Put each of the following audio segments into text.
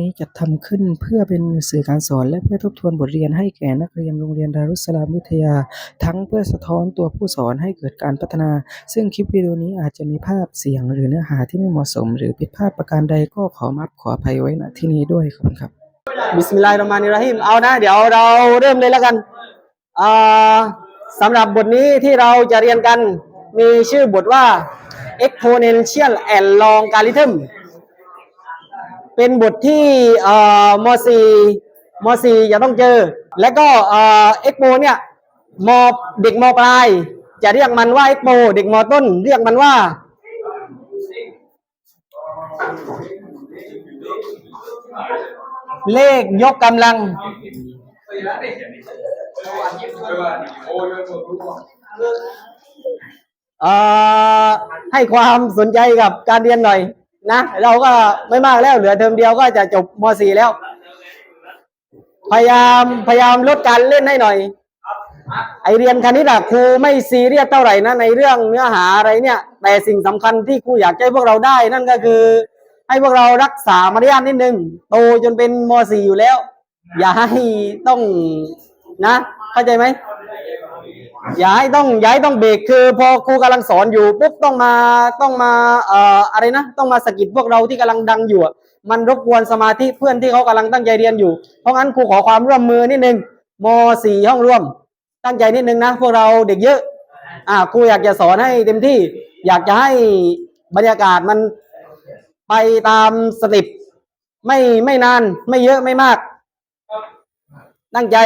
นี้จัดทำขึ้นเพื่อเป็นสื่อการสอนและเพื่อทบทวนบทเรียนให้แก่นักเรียนโรงเรียนดารุสลามวิทยา ทั้งเพื่อสะท้อนตัวผู้สอนให้เกิดการพัฒนา ซึ่งคลิปวิดีโอนี้อาจจะมีภาพเสียงหรือเนื้อหาที่ไม่เหมาะสม หรือผิดพลาดประการใดก็ขอมาขออภัยไว้ณที่นี้ด้วยขอบคุณครับบิสมิลลาฮิรเราะห์มานิรเราะฮีมเอานะ เดี๋ยวเราเริ่มเลยแล้วกันสำหรับบทนี้ที่เราจะเรียนกันมีชื่อบทว่า exponential and logarithm เป็นบทที่เอ่อม .4 ม .4 จะต้องเจอ และก็เอ่อ expo เนี่ยมเด็กมปลาย จะเรียกมันว่า expo เด็กมต้น เรียกมันว่าเลขยกกำลัง ให้ความสนใจกับการเรียนหน่อย นะเราก็ไม่มากแล้วเหลือเทอมเดียวก็จะจบม .4 แล้ว พยายามพยายามลดการเล่นให้หน่อย ไอเรียนคณิตอะครูไม่ซีเรียสเท่าไหร่นะในเรื่องเนื้อหาอะไรเนี่ย แต่สิ่งสำคัญที่ครูอยากให้พวกเราได้ นั่นก็คือ ให้พวกเรารักษามารยาทนิดนึงโตจนเป็นม .4 อยู่แล้ว อย่าให้ต้องนะ เข้าใจไหม ย่าให้ต้องอย่าให้ต้องเบรกคือ พอครูกำลังสอนอยู่ปุ๊บต้องมาต้องมาเอ่ออะไรนะ ต้องมาสะกิดพวกเราที่กำลังดังอยู่อะมันรบกวนสมาธิเพื่อนที่เขากำลังตั้งใจเรียนอยู่ เพราะงั้นครูขอความร่วมมือนิดนึงม .4 ห้องร่วม ตั้งใจนิดนึงนะพวกเราเด็กเยอะ อ่าครูอยากจะสอนให้เต็มที่ อยากจะให้บรรยากาศมันไปตามสเติปไม่ไม่นานไม่เยอะไม่มาก ตั้งใจ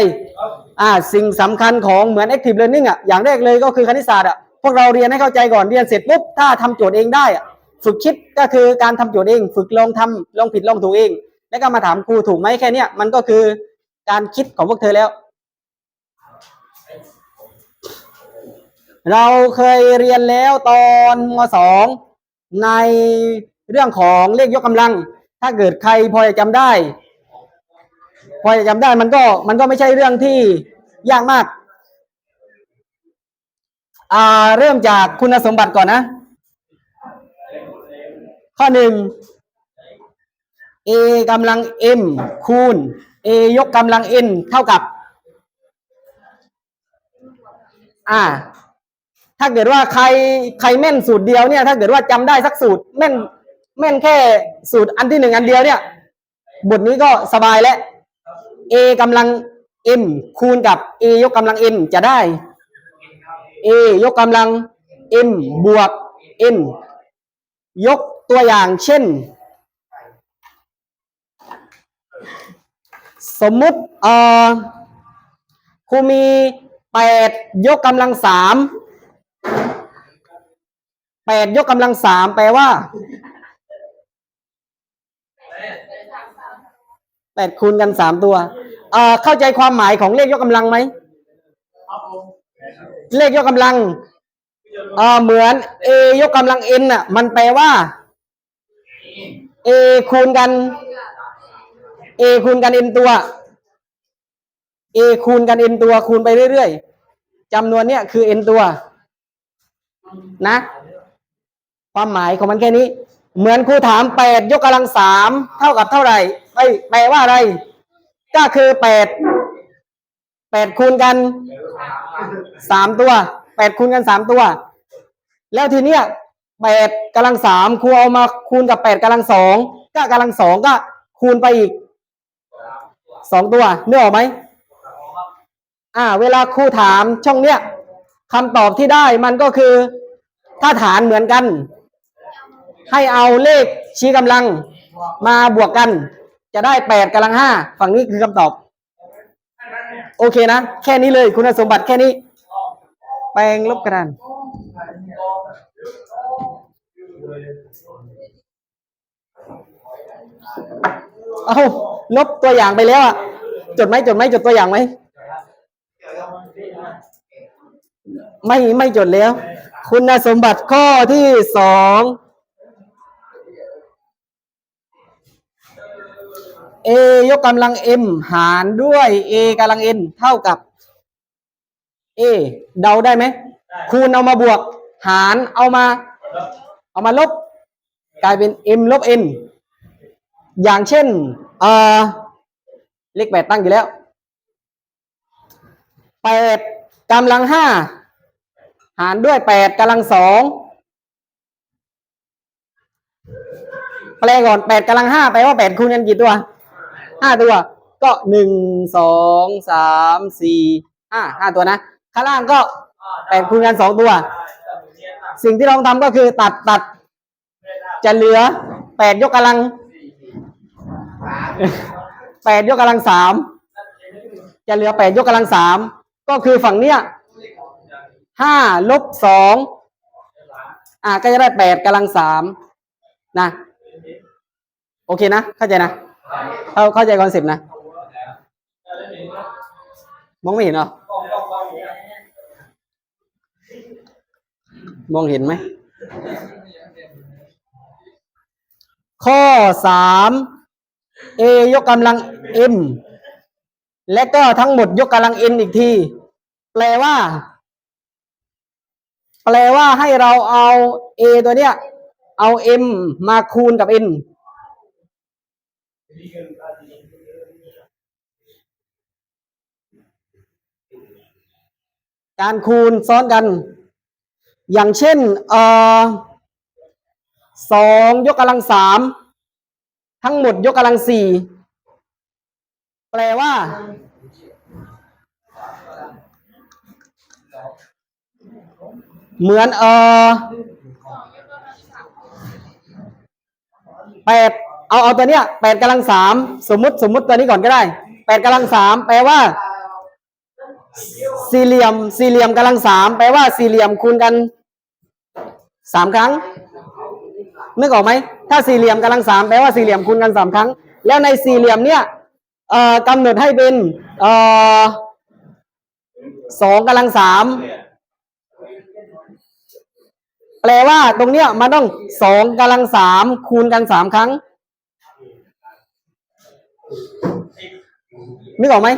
อ่าสิ่งสำคัญของเหมือน active learning อะอย่างแรกเลยก็คือคณิตศาสตร์อะพวกเราเรียนให้เข้าใจก่อนเรียนเสร็จปุ๊บถ้าทำโจทย์เองได้อะฝึกคิดก็คือการทำโจทย์เอง ฝึกลองทำลองผิดลองถูกเอง แล้วก็มาถามครูถูกไหมแค่เนี้ยมันก็คือการคิดของพวกเธอแล้ว เราเคยเรียนแล้วตอนมสองในเรื่องของเลขยกกำลัง ถ้าเกิดใครพอจะจำได้ พอจะจำได้มันก็มันก็ไม่ใช่เรื่องที่ยากมาก อ่าเริ่มจากคุณสมบัติก่อนนะ ข้อหนึ่ง a กำลัง m คูณ a ยกกำลัง n เท่ากับ อ่า ถ้าเกิดว่าใครใครแม่นสูตรเดียวเนี่ย ถ้าเกิดว่าจำได้สักสูตรแม่นแม่นแค่สูตรอันที่หนึ่งอันเดียวเนี่ย บทนี้ก็สบายแล้ว a กำลัง m คูณกับ a ยกกำลัง n จะได้ a ยกกำลัง m บวก n ยกตัวอย่างเช่น สมมุติเอ่อครูมีแปดยกกำลังสามแปดยกกำลังสามแปลว่า แปดคูณกันสามตัวเอ่อเข้าใจความหมายของเลขยกกำลังไหมเลขยกกำลังเอ่อเหมือน a ยกกำลัง n น่ะ มันแปลว่า a คูณกัน a คูณกัน n ตัว a คูณกัน n ตัวคูณไปเรื่อยๆจำนวนเนี้ยคือ n ตัว นะ ความหมายของมันแค่นี้ เหมือนครูถามแปดยกกำลังสามเท่ากับเท่าไหร่ไอ้ยแปลว่าอะไร ก็คือแปดแปดคูณกันสามตัวแปดคูณกันสามตัว แล้วทีเนี้ยแปดกำลังสามครูเอามาคูณกับแปดกำลังสองก็กำลังสองก็คูณไปอีกสองตัวเนึกออกไหมอ่า เวลาครูถามช่องเนี้ยคำตอบที่ได้มันก็คือ ถ้าฐานเหมือนกัน ให้เอาเลขชี้กำลังมาบวกกัน จะได้แปดกำลังห้าฝั่งนี้คือคำตอบ โอเคนะ แค่นี้เลยคุณสมบัติแค่นี้ แปลงลบกระดานเอาลบตัวอย่างไปแล้วอะ จดไหมจดไหมจดตัวอย่างไหม ไม่ไม่จดแล้ว คุณสมบัติข้อที่สอง a ยกกำลัง m หารด้วย a กำลัง n เท่ากับ a เดาได้ไหม คูณเอามาบวก หารเอามา เอามาลบ กลายเป็น m ลบ n อย่างเช่น เอ่อเลขแปดตั้งอยู่แล้วแปดกำลังห้าหารด้วยแปดกำลังสองแปลก่อนแปดกำลังห้าแปลว่าแปดคูณกันกี่ตัว ห้าตัว ก็หนึ่งสองสามสี่ห้าห้าตัวนะ ข้างล่างก็แปดคูณกันสองตัว สิ่งที่เราต้องทำก็คือตัดตัด จะเหลือแปดยกกำลังแปดยกกำลังสามจะเหลือแปดยกกำลังสามก็คือฝั่งเนี้ยห้าลบสองอ่าก็จะได้แปดกำลังสามนะ โอเคนะ เข้าใจนะ เข้าเข้าใจคอนเซปต์นะ มองไม่เห็นเหรอ มองเห็นไหม ข้อสาม a ยกกำลัง m และก็ทั้งหมดยกกำลัง n อีกที แปลว่า แปลว่าให้เราเอา a ตัวเนี้ย เอา m มาคูณกับ n การคูณซ้อนกัน อย่างเช่นอสองยกกำลังสามทั้งหมดยกกำลังสี่แปลว่าเหมือนเออแปด เอาเอาตัวเนี้ยแปดกำลังสามสมมติสมมติตัวนี้ก่อนก็ได้แปดกำลังสามแปลว่าสี่เหลี่ยมสี่เหลี่ยมกำลังสามแปลว่าสี่เหลี่ยมคูณกันสามครั้งนึกออกไหมถ้าสี่เหลี่ยมกำลังสามแปลว่าสี่เหลี่ยมคูณกันสามครั้ง แล้วในสี่เหลี่ยมเนี่ยกำหนดให้เป็นสองกำลังสามแปลว่าตรงเนี้ยมันต้องสองกำลังสามคูณกันสามครั้ง นึกออกไหม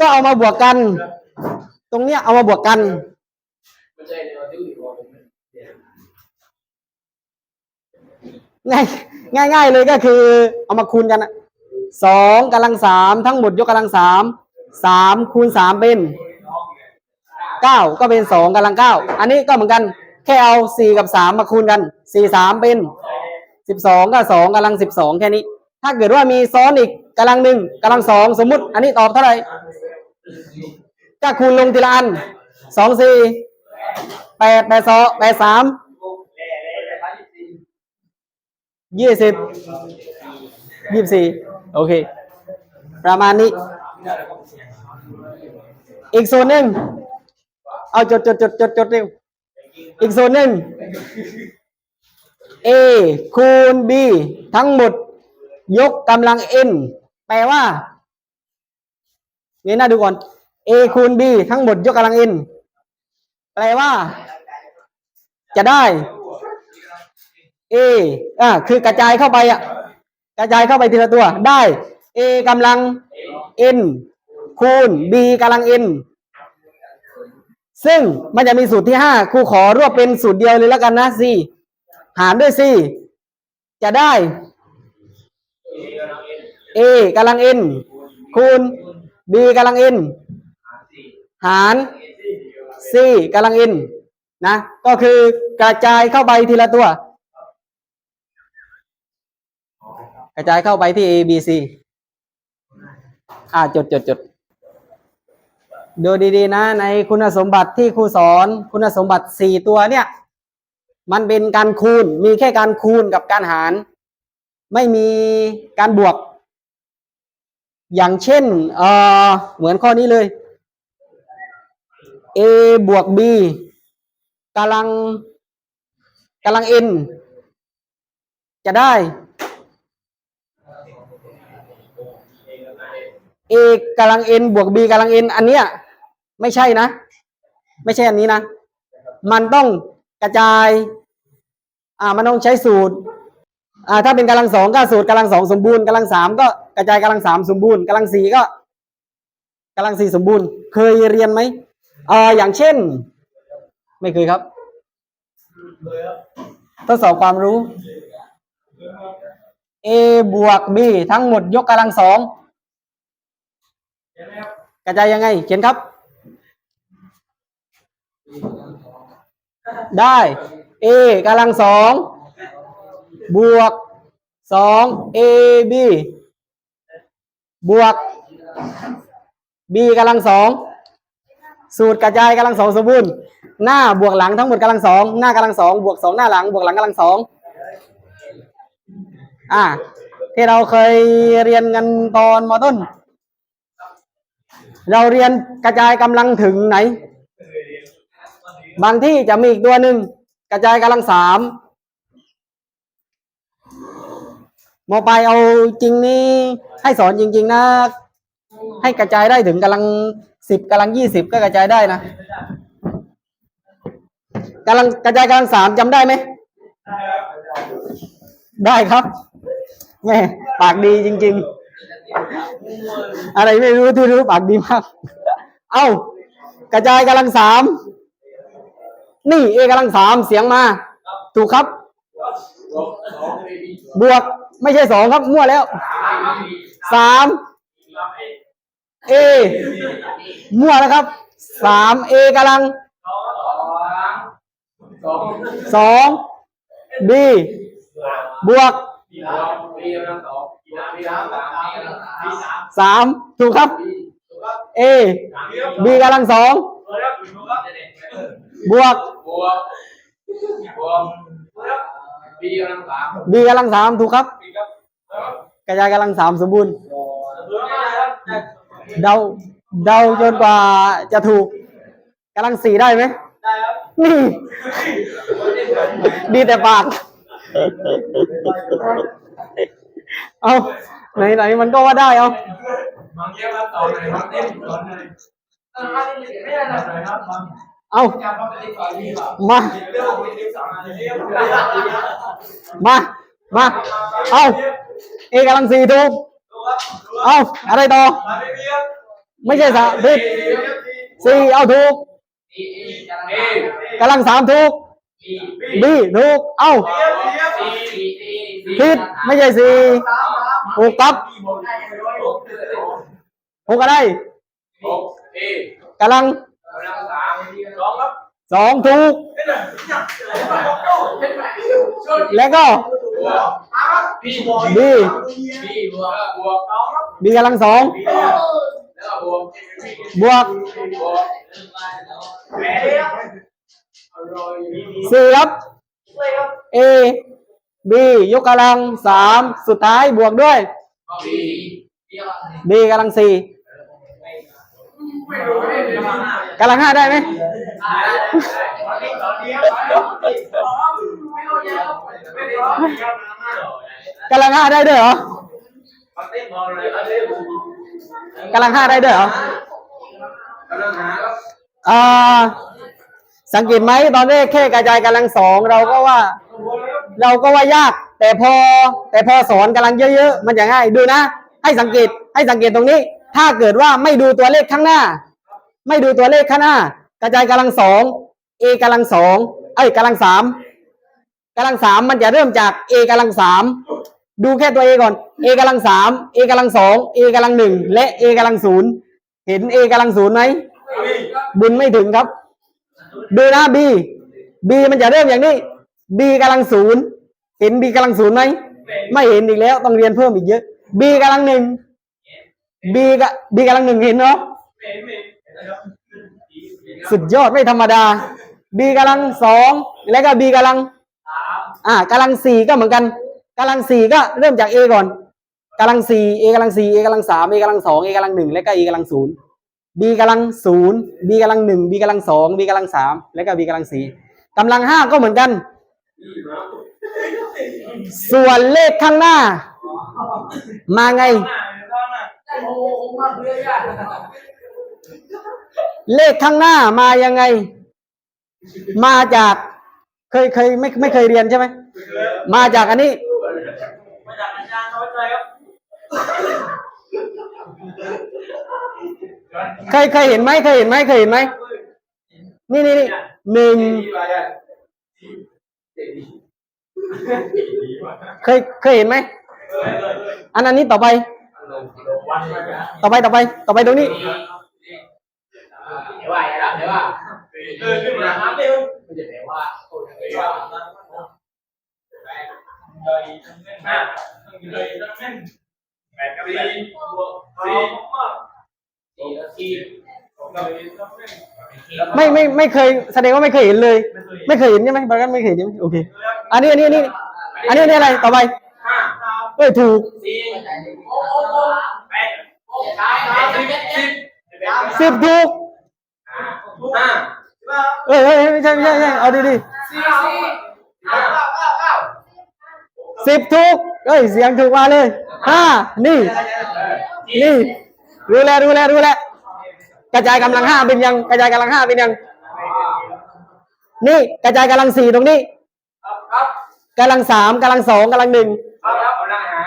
ก็เอามาบวกกัน ตรงเนี้ยเอามาบวกกัน ง่ายง่ายง่ายเลยก็คือ เอามาคูณกันอะสองกำลังสามทั้งหมดยกกำลังสามสามคูณสามเป็นเก้าก็เป็นสองกำลังเก้าอันนี้ก็เหมือนกัน แค่เอาสี่กับสามมาคูณกันสี่สามเป็น สิบสองก็สองกำลังสิบสองแค่นี้ ถ้าเกิดว่ามีซ้อนอีกกำลังหนึ่งกำลังสองสมมุติ อันนี้ตอบเท่าไหร่ก็คูณลงทีละอันสองสี่แปดแปดสองแปดสามยี่สิบยี่สิบสี่โอเค ประมาณนี้ อีกโซนหนึ่งเอาจดจดจดจดจดเร็วอีกโซนหนึ่ง A คูณ B ทั้งหมด ยกกำลัง n แปลว่านี่น่าดูก่อน a คูณ b ทั้งหมดยกกำลัง n แปลว่า จะได้ a อ่าคือกระจายเข้าไปอะกระจายเข้าไปทีละตัว ได้ a กำลัง n คูณ b กำลัง n ซึ่งมันจะมีสูตรที่ห้าครูขอรวบเป็นสูตรเดียวเลยแล้วกันนะ c หารด้วย c จะได้ a กำลัง n คูณ b กำลัง n หาร c กำลัง n นะ ก็คือกระจายเข้าไปทีละตัว กระจายเข้าไปที่ a b c อ่าจดจดจดดูดีๆนะ ในคุณสมบัติที่ครูสอน คุณสมบัติสี่ตัวเนี่ย มันเป็นการคูณ มีแค่การคูณกับการหาร ไม่มีการบวก อย่างเช่นเออเหมือนข้อนี้เลย a บวก b กำลังกำลัง n จะได้ a กำลัง n บวก b กำลัง n อันเนี้ยไม่ใช่นะ ไม่ใช่อันนี้นะ มันต้อง กระจาย อ่ามันต้องใช้สูตร อ่า ถ้าเป็นกำลังสองก็สูตรกำลังสองสมบูรณ์กำลังสามก็กระจายกำลังสามสมบูรณ์กำลังสี่ก็กำลังสี่สมบูรณ์ เคยเรียนไหมอ่าอย่างเช่น ไม่เคยครับทดสอบความรู้ a บวก b ทั้งหมดยกกำลังสองกระจายยังไง เขียนครับ ได้ a กำลังสองบวกสอง a b บวก b กำลังสองสูตรกระจายกำลังสองสมบูรณ์หน้าบวกหลังทั้งหมดกำลังสองหน้ากำลังสองบวกสองหน้าหลังบวกหลังกำลังสองอ่าที่เราเคยเรียนกันตอนมต้น เราเรียนกระจายกำลังถึงไหน บางที่จะมีอีกตัวหนึ่งกระจายกำลังสามมอไปลายเอาจริงนี่ให้สอนจริง ๆ นะ ให้กระจายได้ถึงกำลังสิบกำลังยี่สิบก็กระจายได้นะกำลังกระจายกำลังสามจำได้ไหมได้ครับแม่ปากดีจริง ๆ อะไรไม่รู้ที่รู้ปากดีมาก เอ้ากระจายกำลังสาม นี่เอกำลังสามเสียงมา ถูกครับ บวกไม่ใช่สองครับมั่วแล้วสามเอมั่วแล้วครับสามเอกำลังสองบีบวกสามถูกครับ เอบีกำลังสอง บวกบวกบวกบีกำลังสามบีกำลังสามถูกครับบีครับกระจายกำลังสามสมบูรณ์เดาเดาจนกว่าจะถูกกำลังสี่ได้ไหมนี่ดีแต่ปากเอาไหนไหนมันก็ว่าได้เอาบางเยี่ยมครับต่อเลยครับเต้นต่อเลยเออมาเล่นไม่ได้เลยครับบางเอาการต้องไป เอามา มา มา เอาเอกำลังสี่ถูกเอาอะไรต่อ ไม่ใช่สามผิดสี่เอาถูกกำลังสามถูกบีถูก เอาผิดไม่ใช่สี่ถูกครับบีบวกได้ยังไงหกอะไรหกเอกำลังกำลัง สามสองครับสองถูก แล้วก็บวกบีบวกบีบีบวกบวกสองครับบีกำลังสองแล้วก็บวกบวกบวกแหมอร่อยสี่ครับ A B ยกกำลังสามสุดท้ายบวกด้วยบี B กำลังสี่ไม่รู้ไม่รู้ กำลังห้าได้ไหมกำลังห้าได้ด้วยเหรอกำลังห้าได้ด้วยเหรออ่าสังเกตไหมตอนแรกแค่กระจายกำลังสองเราก็ว่า เราก็ว่ายาก แต่พอ แต่พอสอนกำลังเยอะๆมันจะง่ายดูนะ ให้สังเกตให้สังเกตตรงนี้ ถ้าเกิดว่าไม่ดูตัวเลขข้างหน้า ไม่ดูตัวเลขข้างหน้า กระจายกำลังสอง a กำลังสองเอ้ยกำลังสามกำลังสามมันจะเริ่มจาก a กำลังสามดูแค่ตัว a ก่อน a กำลังสาม a กำลังสอง a กำลังหนึ่งและ a กำลังศูนย์เห็น a กำลังศูนย์ไหมบุญไม่ถึงครับ ดูนะ b b มันจะเริ่มอย่างนี้ b กำลังศูนย์เห็น b กำลังศูนย์ไหมไม่เห็นอีกแล้วต้องเรียนเพิ่มอีกเยอะ b กำลังหนึ่ง b กะ b กำลังหนึ่งเห็นเนาะสุดยอดไม่ธรรมดา B กำลังสองแล้วก็ B กำลังอ่ากำลังสี่ก็เหมือนกันกำลังสี่ก็เริ่มจาก A ก่อนกำลังสี่ A กำลังสี่ A กำลังสาม A กำลังสอง A กำลังหนึ่งแล้วก็ A กำลังศูนย์ B กำลังศูนย์ B กำลังหนึ่ง B กำลังสอง B กำลังสามแล้วก็ B กำลังสี่กำลังห้าก็เหมือนกัน ส่วนเลขข้างหน้า มาไง เลขข้างหน้ามายังไง มาจากเคยเคยไม่ไม่เคยเรียนใช่ไหมมาจากอันนี้ มาจากอาจารย์เขาใจครับเคยเคยเห็นไหมเคยเห็นไหมเคยเห็นไหมนี่นี่นี่หนึ่งเคยเคยเห็นไหมอันอันนี้ต่อไป ต่อไปต่อไป ต่อไปตรงนี้เดี๋ยวว่าเดี๋ยวว่าเออขึ้นมาครับเดี๋ยวมันจะแลว่าคนเดี๋ยวว่าเลยนะเลยต้งเล่นแปดกับสี่บวกสี่สี่แล้วสี่ไม่ไม่ไม่เคยแสดงว่าไม่เคยเห็นเลย ไม่เคยเห็นใช่ไหมบางกันไม่เคยเห็นโอเค อันนี้อันนี้อันนี้อันนี้อะไรต่อไป เอ้ยถูกสี่โอ้โหแปดโอ้ใช่สิบสิบสิบถูกห้าเอ้ยเอ้ยไม่ใช่ไม่ใช่ไม่ใช่เอาดีดีสี่สี่ห้าเก้าเก้าเก้าๆสิบถูกเอ้ยเสียงถูกมาเลยห้านี่นี่รู้แล้วรู้แล้วรู้แล้วกระจายกำลังห้าเป็นยังกระจายกำลังห้าเป็นยังนี่กระจายกำลังสี่ตรงนี้ครับครับกำลังสามกำลังสองกำลังหนึ่ง ครับครับเอาหน้าหา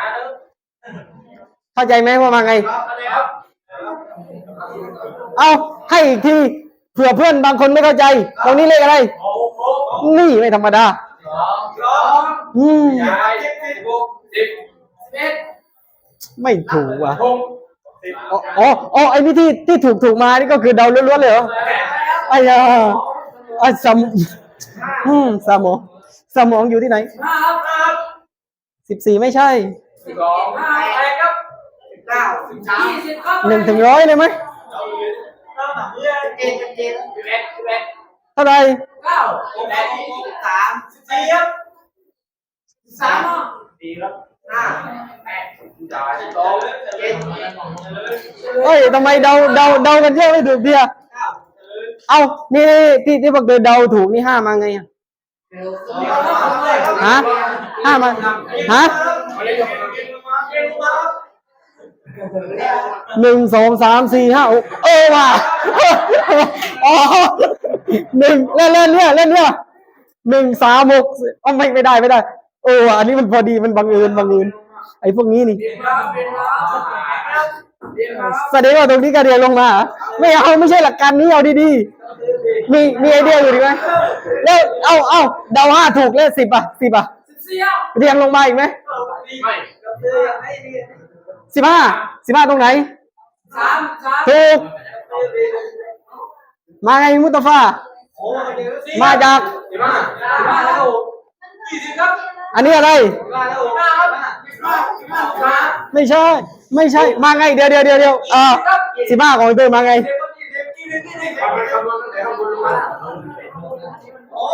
เข้าใจไหมว่ามาไง เอาให้อีกทีเผื่อเพื่อนบางคนไม่เข้าใจ ตรงนี้เลขอะไร นี่ไม่ธรรมดาอืมไม่ถูกว่ะอ๋ออ๋ออ๋อไอ้นี่ที่ที่ถูกถูกมานี่ก็คือเดาล้วนๆเลยเหรอไอ้ยาไอ้สมอืมสมองสมองอยู่ที่ไหนสิบสี่ไม่ใช่สิบสองแปดครับ เก้าสิบสามยี่สิบครับหนึ่งถึงร้อยเลยไหมเจ็ดเจ็ดสิบเอ็ดสิบเอ็ดเท่าไหร่เก้าสิบแปดสิบสามสิบสี่ครับสามสี่ครับห้าแปดสิบสามสิบสองเจ็ดเอ้ยทำไมเดาเดาเดากันเยอะไม่ถูกเดียเอานี่ที่ที่บอกเดินเดาถูกนี่ห้ามาไงอะฮะห้ามาฮะ หนึ่งสองสามสี่ห้าหกเออว่ะอ๋อหนึ่งเล่นเล่นเนี่ยเล่นเนี่ยหนึ่งสามหกอ๋อไม่ไม่ได้ไม่ได้ เออว่ะอันนี้มันพอดีมันบังเอิญบังเอิญไอ้พวกนี้นี่แสดงว่าตรงนี้กระเดียลงมา ไม่เอาไม่ใช่หลักการนี้เอาดีๆ มีมีไอเดียอยู่ดีไหมแล้วเอาเอาเดาห้าถูกแล้วสิบอะสิบอะเรียงลงมาอีกไหมไม่ สิบห้าสิบห้าตรงไหนสามสามถูกมาไงมุตฟามาจากสิบห้าสิบห้าแล้วยี่สิบครับอันนี้อะไรสิบห้าแล้วสิบห้าครับสิบห้าสิบห้าสิบห้าไม่ใช่ ไม่ใช่ มาไง เดี๋ยวเดี๋ยวเดี๋ยวเดี๋ยวเออสิบห้าของเธอมาไง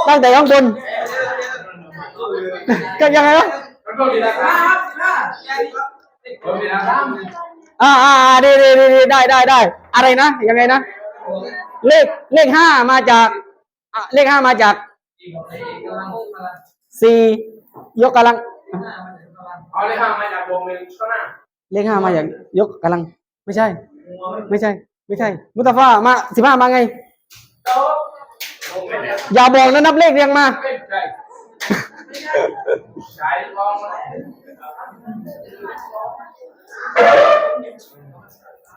ตั้งแต่ข้างบนก็ยังไงนะ อ่าอ่าอ่าดีดีดีดีได้ได้ได้อะไรนะยังไงนะ เลขเลขห้ามาจากอะเลขห้ามาจากสี่ยกกำลังเอาเลยค่ะมาจากวงหนึ่งข้างหน้าเลขห้ามาจากยกกำลัง ไม่ใช่ ไม่ใช่ ไม่ใช่ มุตฟามาสิบห้ามาไงโต๊ะวงเป็นอย่าบอกนะนับเลขเรียงมา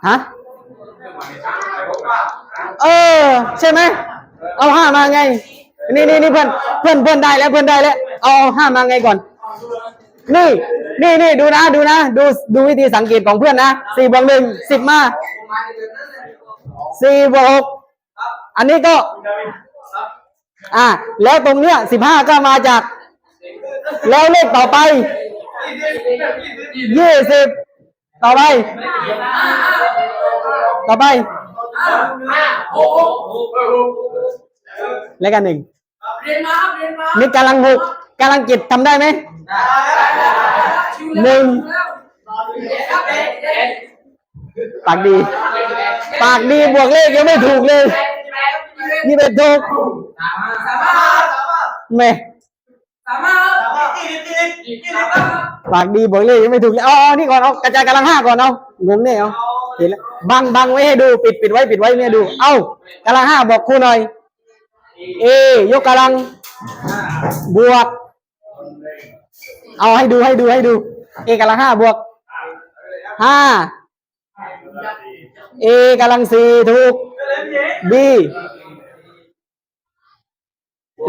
ฮะเองหมายในทางไปพบว่าเออ ใช่ไหม เอาห้ามาไง นี่นี่นี่เพื่อนเพื่อนเพื่อนได้แล้วเพื่อนได้แล้ว เอาห้ามาไงก่อน นี่ นี่นี่ดูนะ ดูนะ ดูดูวิธีสังเกตของเพื่อนนะสี่บวกหนึ่งสิบมาสี่บวกหกอันนี้ก็ อ่า แล้วตรงเนี้ยสิบห้าก็มาจาก แล้วเลขต่อไปยี่สิบต่อไป ต่อไปห้าหกหกหกหกแล้วกันหนึ่งเรียนมาครับเรียนมานี่กำลังหกกำลังเจ็ดทำได้ไหมหนึ่งครับเอ็ดเอ็ดปากดี ปากดีบวกเลขยังไม่ถูกเลยนี่เป็นถูกสามสามสามแหม่สามยี่สิบยี่สิบยี่สิบครับปากดีบวกเลขยังไม่ถูกเลยเอาเอานี่ก่อนเอากระจายกำลังห้าก่อนเอางงเนี่ยเอาเห็นแล้วบังบังไว้ให้ดูปิดปิดไว้ปิดไว้ไม่ให้ดู เอากำลังห้าบอกครูหน่อยเอยกกำลังบวก เอาให้ดูให้ดูให้ดู เอกำลังห้าบวกห้าเอกำลังสี่ถูกบี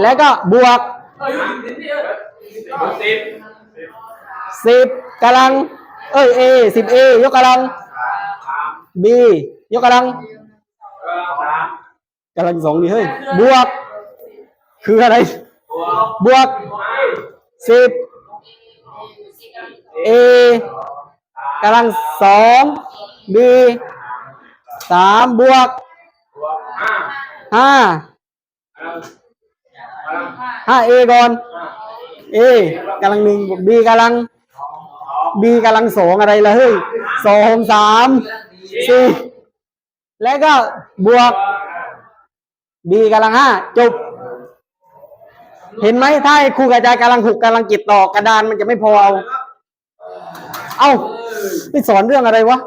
แล้วก็บวกเอออยู่ที่นี่ สิบสิบกำลัง เอ้ย A สิบ A ยกกำลังสาม B ยกกำลังกำลังสองดิเฮ้ยบวก คืออะไร บวกสิบ A กำลังสอง B สามบวกห้าห้ากำลังกำลังห้า A ก่อน ห้า A กำลังหนึ่งบวก B กำลัง B กำลังสองอะไรละเฮ้ยสองสามสี่แล้วก็บวก B กำลังห้าจบ เห็นไหมถ้าครูกระจายกำลังหกกำลังจิตต่อกระดานมันจะไม่พอเอาเอานี่สอนเรื่องอะไรวะ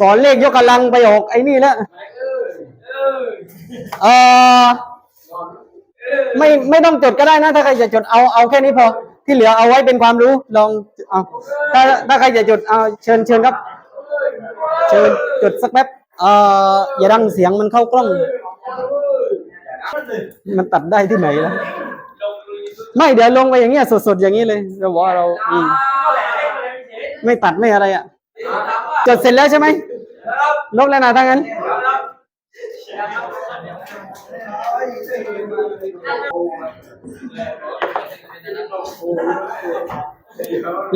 สอนเลขยกกำลังไปออกไอ้นี่แล้วเออ ไม่ไม่ต้องจดก็ได้นะ ถ้าใครจะจดเอาเอาแค่นี้พอ ที่เหลือเอาไว้เป็นความรู้ลองเอาถ้าถ้าใครจะจดเอาเชิญเชิญครับ เชิญจดสักแป๊บเอ่ออย่าดังเสียงมันเข้ากล้อง มันตัดได้ที่ไหนล่ะไม่เดี๋ยวลงไปอย่างเงี้ยสดๆอย่างนี้เลยเราบอกว่าเราอืมไม่ตัดไม่อะไรอะจดเสร็จแล้วใช่ไหมลบแล้วนะถ้างั้น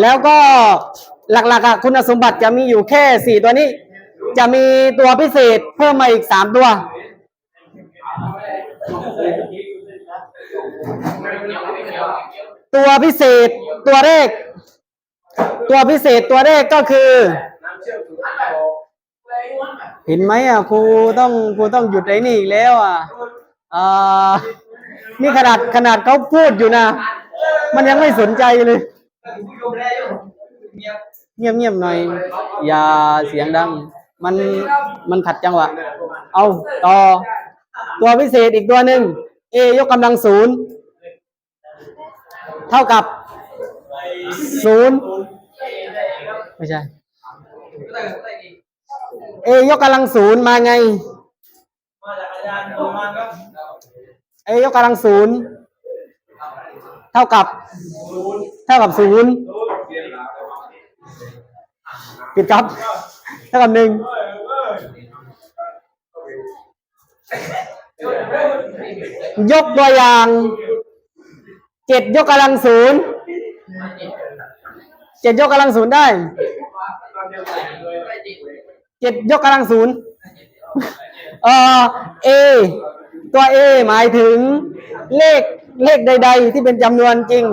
แล้วก็หลักๆอะคุณสมบัติจะมีอยู่แค่สี่ตัวนี้ จะมีตัวพิเศษเพิ่มมาอีกสามตัว ตัวพิเศษตัวแรก ตัวพิเศษตัวแรกก็คือ เห็นไหมอะครูต้องครูต้องหยุดไอ้นี่อีกแล้วอะ อ่านี่ขนาดขนาดเขาพูดอยู่นะ มันยังไม่สนใจเลย เงียบเงียบๆหน่อย อย่าเสียงดัง มันมันขัดจังหวะ เอาต่อ ตัวพิเศษอีกตัวหนึ่ง A ยกกำลังศูนย์เท่ากับศูนย์ไม่ใช่ A ยกกำลังศูนย์มาไง A ย ยกกำลังศูนย์เท่ากับเท่ากับศูนย์ผิดครับ เท่ากับหนึ่งยกตัวอย่างเจ็ดยกกำลังศูนย์เจ็ดยกกำลังศูนย์ได้เจ็ดยกกำลังศูนย์เออ A ตัว A หมายถึงเลขเลขใด ๆ ที่เป็นจำนวนจริง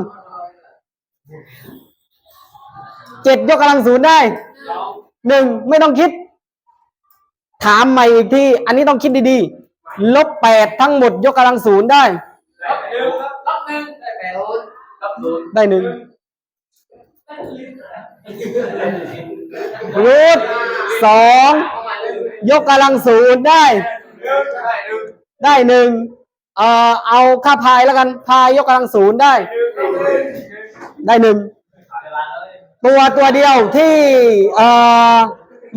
เจ็ดยกกำลังศูนย์ได้หนึ่งไม่ต้องคิด ถามใหม่อีกทีอันนี้ต้องคิดดีๆลบแปดทั้งหมดยกกำลังศูนย์ได้รับหนึ่งได้แปดรับศูนย์ได้หนึ่งรูทสองยกกำลังศูนย์ได้ ได้หนึ่งเอ่อเอาค่าพายแล้วกันพายยกกำลังศูนย์ได้ ได้หนึ่งตัวตัวเดียวที่เอ่อ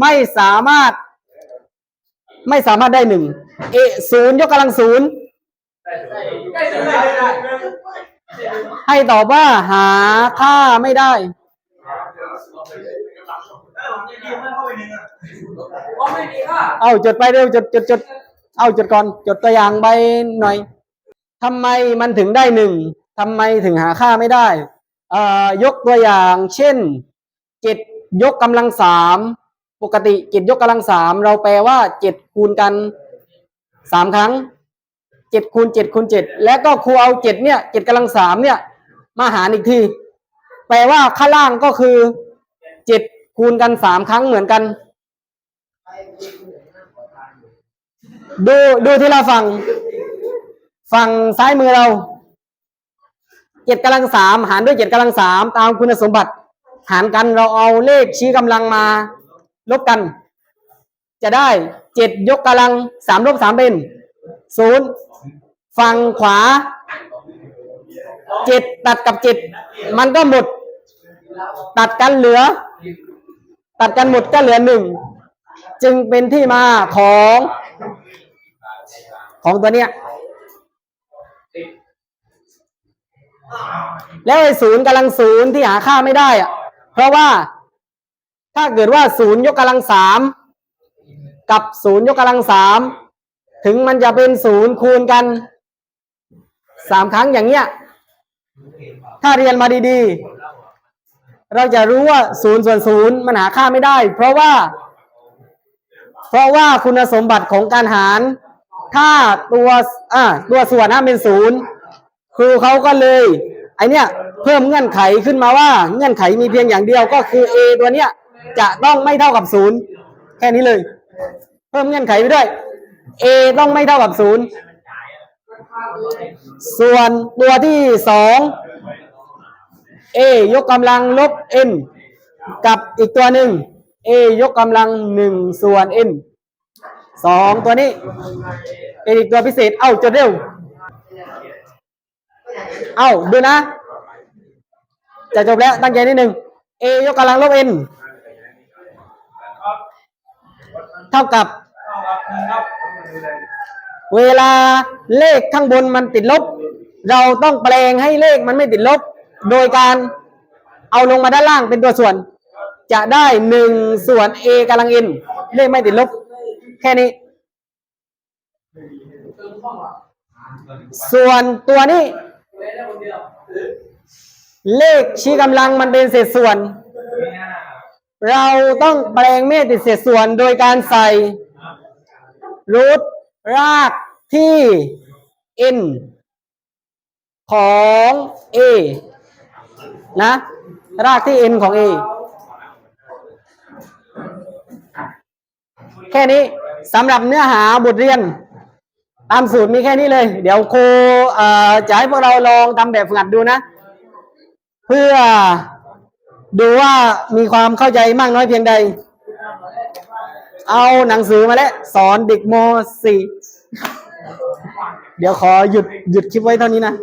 ไม่สามารถ ไม่สามารถได้หนึ่งเอศูนย์ยกกำลังศูนย์ให้ตอบว่าหาค่าไม่ได้เพราะไม่มีค่าเอาจดไปเร็วจดจดจด เอาจดก่อนจดตัวอย่างใบหน่อยทำไมมันถึงได้หนึ่งทำไมถึงหาค่าไม่ได้ยกตัวอย่างเช่นเจ็ดยกกำลังสามปกติเจ็ดยกกำลังสามเราแปลว่าเจ็ดคูณกันสามครั้งเจ็ดคูณเจ็ดคูณเจ็ดแล้วก็ครูเอาเจ็ดเนี่ยเจ็ดกำลังสามเนี่ย มาหารอีกที แปลว่าข้างล่างก็คือเจ็ดคูณกันสามครั้งเหมือนกัน ดูดูที่เราฝั่ง ฝั่งซ้ายมือเราเจ็ดกำลังสามหารด้วยเจ็ดกำลังสามตามคุณสมบัติ หารกันเราเอาเลขชี้กำลังมา ลบกัน จะได้เจ็ดยกกำลังสามลบสามเป็นศูนย์ฝั่งขวาเจ็ดตัดกับเจ็ดมันก็หมด ตัดกันเหลือ ตัดกันหมดก็เหลือหนึ่งจึงเป็นที่มาของ ของตัวเนี้ย แล้วไอ้ศูนย์กำลังศูนย์ที่หาค่าไม่ได้อะเพราะว่าถ้าเกิดว่าศูนย์ยกกำลังสามกับศูนย์ยกกำลังสามถึงมันจะเป็นศูนย์คูณกันสามครั้งอย่างเงี้ย ถ้าเรียนมาดีๆ เราจะรู้ว่าศูนย์ส่วนศูนย์มันหาค่าไม่ได้ เพราะว่า เพราะว่าคุณสมบัติของการหาร ถ้าตัวอ่าตัวส่วนนะเป็นศูนย์ครูเขาก็เลยไอเนี้ยเพิ่มเงื่อนไขขึ้นมาว่า เงื่อนไขมีเพียงอย่างเดียวก็คือ a ตัวเนี้ยจะต้องไม่เท่ากับศูนย์แค่นี้เลย เพิ่มเงื่อนไขไปด้วย a ต้องไม่เท่ากับศูนย์ส่วนตัวที่สอง a ยกกำลังลบ n กับอีกตัวหนึ่ง a ยกกำลังหนึ่งส่วน n สองตัวนี้เอีกตัวพิเศษ เอ้าจดเร็ว เอ้าดูนะ จะจบแล้วตั้งใจนิดนึ่ง a ยกกำลังลบ n เท่ากับ เวลาเลขข้างบนมันติดลบ เราต้องแปลงให้เลขมันไม่ติดลบ โดยการเอาลงมาด้านล่างเป็นตัวส่วน จะได้หนึ่งส่วน a กำลัง n เลขไม่ติดลบ แค่นี้ ส่วนตัวนี้ เลขชี้กำลังมันเป็นเศษส่วน เราต้องแปลงเมตรติดเศษส่วนโดยการใส่รูทรากที่ n ของ a นะ รากที่ n ของ a แค่นี้ สำหรับเนื้อหาบทเรียน ตามสูตรมีแค่นี้เลย เดี๋ยวครูจะให้พวกเราลองทำแบบฝึกหัดดูนะ เพื่อดูว่ามีความเข้าใจมากน้อยเพียงใด เอาหนังสือมาแล้ว สอนเด็กม .4 เดี๋ยวขอหยุดหยุดคลิปไว้เท่านี้นะ